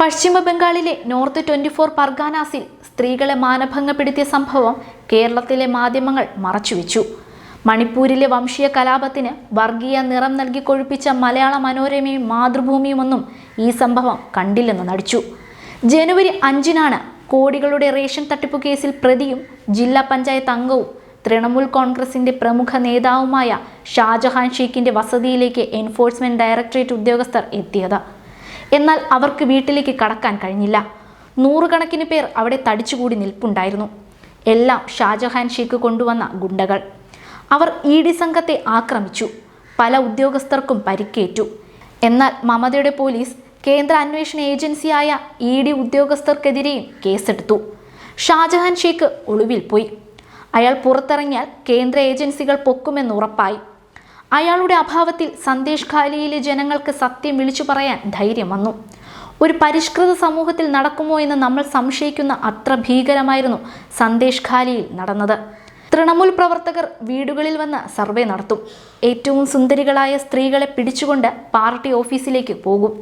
പശ്ചിമ ബംഗാളിലെ north twenty four പർഗാനാസിൽ സ്ത്രീകളെ മാനഭംഗപ്പെടുത്തിയ സംഭവം കേരളത്തിലെ മാധ്യമങ്ങൾ മറച്ചുവെച്ചു. മണിപ്പൂരിലെ വംശീയ കലാപത്തിന് വർഗീയ നിറം നൽകി കൊഴുപ്പിച്ച മലയാള മനോരമയും മാതൃഭൂമിയുമൊന്നും ഈ സംഭവം കണ്ടില്ലെന്ന് നടിച്ചു. ജനുവരി അഞ്ചിനാണ് കോടികളുടെ റേഷൻ തട്ടിപ്പ് കേസിൽ പ്രതിയും ജില്ലാ പഞ്ചായത്ത് അംഗവും തൃണമൂൽ കോൺഗ്രസിന്റെ പ്രമുഖ നേതാവുമായ ഷാജഹാൻ ഷീഖിന്റെ വസതിയിലേക്ക് എൻഫോഴ്സ്മെന്റ് ഡയറക്ടറേറ്റ് ഉദ്യോഗസ്ഥർ എത്തിയത്. എന്നാൽ അവർക്ക് വീട്ടിലേക്ക് കടക്കാൻ കഴിഞ്ഞില്ല. നൂറുകണക്കിന് പേർ അവിടെ തടിച്ചുകൂടി നിൽപ്പുണ്ടായിരുന്നു. എല്ലാം ഷാജഹാൻ ഷെയ്ഖ് കൊണ്ടുവന്ന ഗുണ്ടകൾ. അവർ ഇ ഡി സംഘത്തെ ആക്രമിച്ചു. പല ഉദ്യോഗസ്ഥർക്കും പരിക്കേറ്റു. എന്നാൽ മമതയുടെ പോലീസ് കേന്ദ്ര അന്വേഷണ ഏജൻസിയായ ഇ ഡി ഉദ്യോഗസ്ഥർക്കെതിരെയും കേസെടുത്തു. ഷാജഹാൻ ഷെയ്ഖ് ഒളിവിൽ പോയി. അയാൾ പുറത്തിറങ്ങിയാൽ കേന്ദ്ര ഏജൻസികൾ പൊക്കുമെന്ന് ഉറപ്പായി. അയാളുടെ അഭാവത്തിൽ സന്ദേശ് ഖാലിയിലെ ജനങ്ങൾക്ക് സത്യം വിളിച്ചു പറയാൻ ധൈര്യം വന്നു. ഒരു പരിഷ്കൃത സമൂഹത്തിൽ നടക്കുമോ എന്ന് നമ്മൾ സംശയിക്കുന്ന അത്ര ഭീകരമായിരുന്നു സന്ദേശ് ഖാലിയിൽ നടന്നത്. തൃണമൂൽ പ്രവർത്തകർ വീടുകളിൽ വന്ന് സർവേ നടത്തും. ഏറ്റവും സുന്ദരികളായ സ്ത്രീകളെ പിടിച്ചുകൊണ്ട് പാർട്ടി ഓഫീസിലേക്ക് പോകും.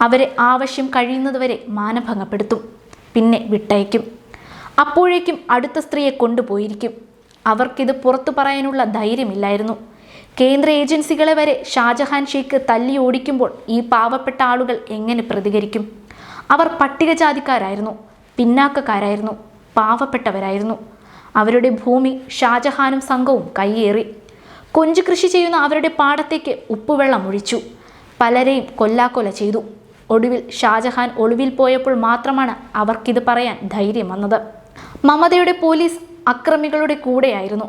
അവരെ ആവശ്യം കഴിയുന്നതുവരെ മാനഭംഗപ്പെടുത്തും. പിന്നെ വിട്ടയക്കും. അപ്പോഴേക്കും അടുത്ത സ്ത്രീയെ കൊണ്ടുപോയിരിക്കും. അവർക്കിത് പുറത്തു പറയാനുള്ള ധൈര്യമില്ലായിരുന്നു. കേന്ദ്ര ഏജൻസികളെ വരെ ഷാജഹാൻ ഷെയ്ഖ് തല്ലി ഓടിക്കുമ്പോൾ ഈ പാവപ്പെട്ട ആളുകൾ എങ്ങനെ പ്രതികരിക്കും? അവർ പട്ടികജാതിക്കാരായിരുന്നു പിന്നാക്കക്കാരായിരുന്നു പാവപ്പെട്ടവരായിരുന്നു. അവരുടെ ഭൂമി ഷാജഹാനും സംഘവും കൈയേറി കൊഞ്ചു കൃഷി ചെയ്യുന്ന അവരുടെ പാടത്തേക്ക് ഉപ്പുവെള്ളം ഒഴിച്ചു. പലരെയും കൊല്ലാക്കൊല ചെയ്തു. ഒടുവിൽ ഷാജഹാൻ ഒളിവിൽ പോയപ്പോൾ മാത്രമാണ് അവർക്കിത് പറയാൻ ധൈര്യം വന്നത്. മമതയുടെ പോലീസ് അക്രമികളുടെ കൂടെയായിരുന്നു.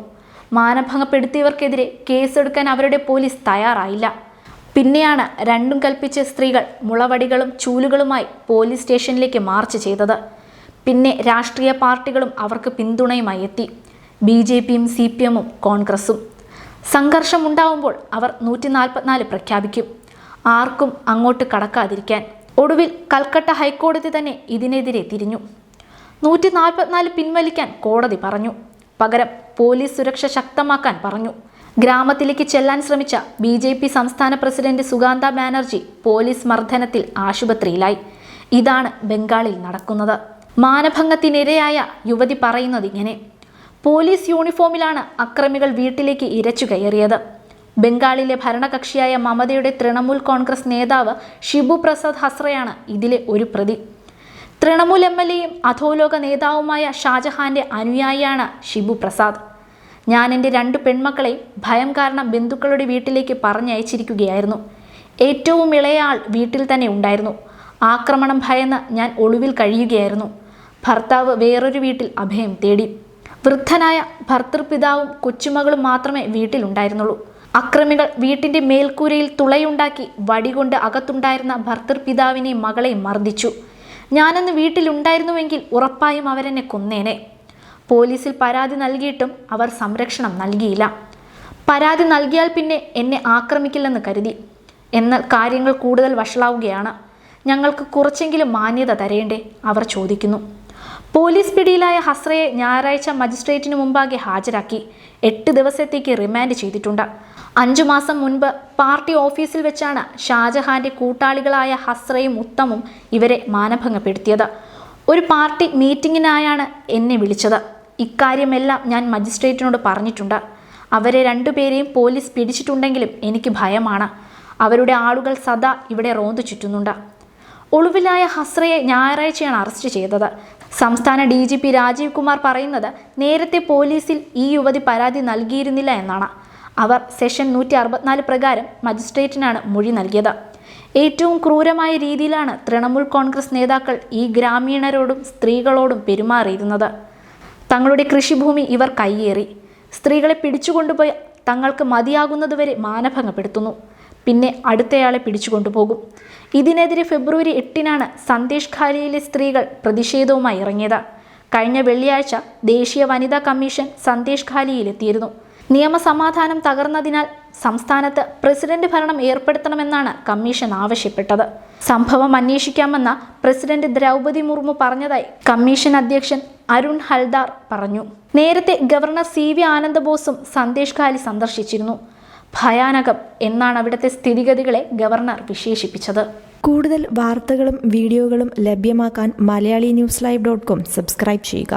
മാനഭംഗപ്പെടുത്തിയവർക്കെതിരെ കേസെടുക്കാൻ അവരുടെ പോലീസ് തയ്യാറായില്ല. പിന്നെയാണ് രണ്ടും കൽപ്പിച്ച സ്ത്രീകൾ മുളവടികളും ചൂലുകളുമായി പോലീസ് സ്റ്റേഷനിലേക്ക് മാർച്ച് ചെയ്തത്. പിന്നെ രാഷ്ട്രീയ പാർട്ടികളും അവർക്ക് പിന്തുണയുമായി എത്തി. ബി ജെ പിയും സി പി എമ്മും കോൺഗ്രസും. സംഘർഷമുണ്ടാവുമ്പോൾ അവർ നൂറ്റി നാൽപ്പത്തിനാല് പ്രഖ്യാപിക്കും. ആർക്കും അങ്ങോട്ട് കടക്കാതിരിക്കാൻ. ഒടുവിൽ കൽക്കട്ട ഹൈക്കോടതി തന്നെ ഇതിനെതിരെ തിരിഞ്ഞു. നൂറ്റി നാൽപ്പത്തിനാല് പിൻവലിക്കാൻ കോടതി പറഞ്ഞു. പകരം പോലീസ് സുരക്ഷ ശക്തമാക്കാൻ പറഞ്ഞു. ഗ്രാമത്തിലേക്ക് ചെല്ലാൻ ശ്രമിച്ച ബി ജെ പി സംസ്ഥാന പ്രസിഡന്റ് സുഗാന്ത ബാനർജി പോലീസ് മർദ്ദനത്തിൽ ആശുപത്രിയിലായി. ഇതാണ് ബംഗാളിൽ നടക്കുന്നത്. മാനഭംഗത്തിനിരയായ യുവതി പറയുന്നത് ഇങ്ങനെ. പോലീസ് യൂണിഫോമിലാണ് അക്രമികൾ വീട്ടിലേക്ക് ഇരച്ചു കയറിയത്. ബംഗാളിലെ ഭരണകക്ഷിയായ മമതയുടെ തൃണമൂൽ കോൺഗ്രസ് നേതാവ് ഷിബു പ്രസാദ് ഹസ്രയാണ് ഇതിലെ ഒരു പ്രതി. തൃണമൂൽ എം എൽ എയും അധോലോക നേതാവുമായ ഷാജഹാന്റെ അനുയായിയാണ് ഷിബു പ്രസാദ്. ഞാൻ എന്റെ രണ്ട് പെൺമക്കളെ ഭയം കാരണം ബന്ധുക്കളുടെ വീട്ടിലേക്ക് പറഞ്ഞയച്ചിരിക്കുകയായിരുന്നു. ഏറ്റവും ഇളയ ആൾ വീട്ടിൽ തന്നെ ഉണ്ടായിരുന്നു. ആക്രമണം ഭയന്ന് ഞാൻ ഒളിവിൽ കഴിയുകയായിരുന്നു. ഭർത്താവ് വേറൊരു വീട്ടിൽ അഭയം തേടി. വൃദ്ധനായ ഭർത്തൃപിതാവും കൊച്ചുമകളും മാത്രമേ വീട്ടിലുണ്ടായിരുന്നുള്ളൂ. അക്രമികൾ വീട്ടിന്റെ മേൽക്കൂരയിൽ തുളയുണ്ടാക്കി വടികൊണ്ട് അകത്തുണ്ടായിരുന്ന ഭർത്തൃപിതാവിനെയും മകളെയും മർദ്ദിച്ചു. ഞാനന്ന് വീട്ടിലുണ്ടായിരുന്നുവെങ്കിൽ ഉറപ്പായും അവരെന്നെ കൊന്നേനെ. പോലീസിൽ പരാതി നൽകിയിട്ടും അവർ സംരക്ഷണം നൽകിയില്ല. പരാതി നൽകിയാൽ പിന്നെ എന്നെ ആക്രമിക്കില്ലെന്ന് കരുതി. എന്നാൽ കാര്യങ്ങൾ കൂടുതൽ വഷളാവുകയാണ്. ഞങ്ങൾക്ക് കുറച്ചെങ്കിലും മാന്യത തരേണ്ടേ അവർ ചോദിക്കുന്നു. പോലീസ് പിടിയിലായ ഹസ്രയെ ഞായറാഴ്ച മജിസ്ട്രേറ്റിന് മുമ്പാകെ ഹാജരാക്കി. എട്ട് ദിവസത്തേക്ക് റിമാൻഡ് ചെയ്തിട്ടുണ്ട്. അഞ്ചു മാസം മുൻപ് പാർട്ടി ഓഫീസിൽ വെച്ചാണ് ഷാജഹാന്റെ കൂട്ടാളികളായ ഹസ്രയും ഉത്തമും ഇവരെ മാനഭംഗപ്പെടുത്തിയത്. ഒരു പാർട്ടി മീറ്റിങ്ങിനായാണ് എന്നെ വിളിച്ചത്. ഇക്കാര്യമെല്ലാം ഞാൻ മജിസ്ട്രേറ്റിനോട് പറഞ്ഞിട്ടുണ്ട്. അവരെ രണ്ടുപേരെയും പോലീസ് പിടിച്ചിട്ടുണ്ടെങ്കിലും എനിക്ക് ഭയമാണ്. അവരുടെ ആളുകൾ സദാ ഇവിടെ റോന്തു ചുറ്റുന്നുണ്ട്. ഒളിവിലായ ഹസ്രയെ ഞായറാഴ്ചയാണ് അറസ്റ്റ് ചെയ്തത്. സംസ്ഥാന D G P Rajeev Kumar പറയുന്നത് നേരത്തെ പോലീസിൽ ഈ യുവതി പരാതി നൽകിയിരുന്നില്ല എന്നാണ്. അവർ സെഷൻ നൂറ്റി അറുപത്തിനാല് പ്രകാരം മജിസ്ട്രേറ്റിനാണ് മൊഴി നൽകിയത്. ഏറ്റവും ക്രൂരമായ രീതിയിലാണ് തൃണമൂൽ കോൺഗ്രസ് നേതാക്കൾ ഈ ഗ്രാമീണരോടും സ്ത്രീകളോടും പെരുമാറിയിരുന്നത്. തങ്ങളുടെ കൃഷിഭൂമി ഇവർ കയ്യേറി. സ്ത്രീകളെ പിടിച്ചുകൊണ്ടുപോയി തങ്ങൾക്ക് മതിയാകുന്നതുവരെ മാനഭംഗപ്പെടുത്തുന്നു. പിന്നെ അടുത്തയാളെ പിടിച്ചുകൊണ്ടുപോകും. ഇതിനെതിരെ ഫെബ്രുവരി എട്ടിനാണ് സന്ദേശ് ഖാലിയിലെ സ്ത്രീകൾ പ്രതിഷേധവുമായി ഇറങ്ങിയത്. കഴിഞ്ഞ വെള്ളിയാഴ്ച ദേശീയ വനിതാ കമ്മീഷൻ സന്ദേശ് ഖാലിയിലെത്തിയിരുന്നു. നിയമസമാധാനം തകർന്നതിനാൽ സംസ്ഥാനത്ത് പ്രസിഡന്റ് ഭരണം ഏർപ്പെടുത്തണമെന്നാണ് കമ്മീഷൻ ആവശ്യപ്പെട്ടത്. സംഭവം അന്വേഷിക്കാമെന്ന പ്രസിഡന്റ് ദ്രൗപതി മുർമു പറഞ്ഞതായി കമ്മീഷൻ അധ്യക്ഷൻ അരുൺ ഹൽദാർ പറഞ്ഞു. നേരത്തെ ഗവർണർ സി വി ആനന്ദബോസും സന്ദേശ് ഖാലി സന്ദർശിച്ചിരുന്നു. ഭയാനകം എന്നാണ് അവിടുത്തെ സ്ഥിതിഗതികളെ ഗവർണർ വിശേഷിപ്പിച്ചത്. കൂടുതൽ വാർത്തകളും വീഡിയോകളും ലഭ്യമാക്കാൻ Malayali news live dot com subscribe ചെയ്യുക.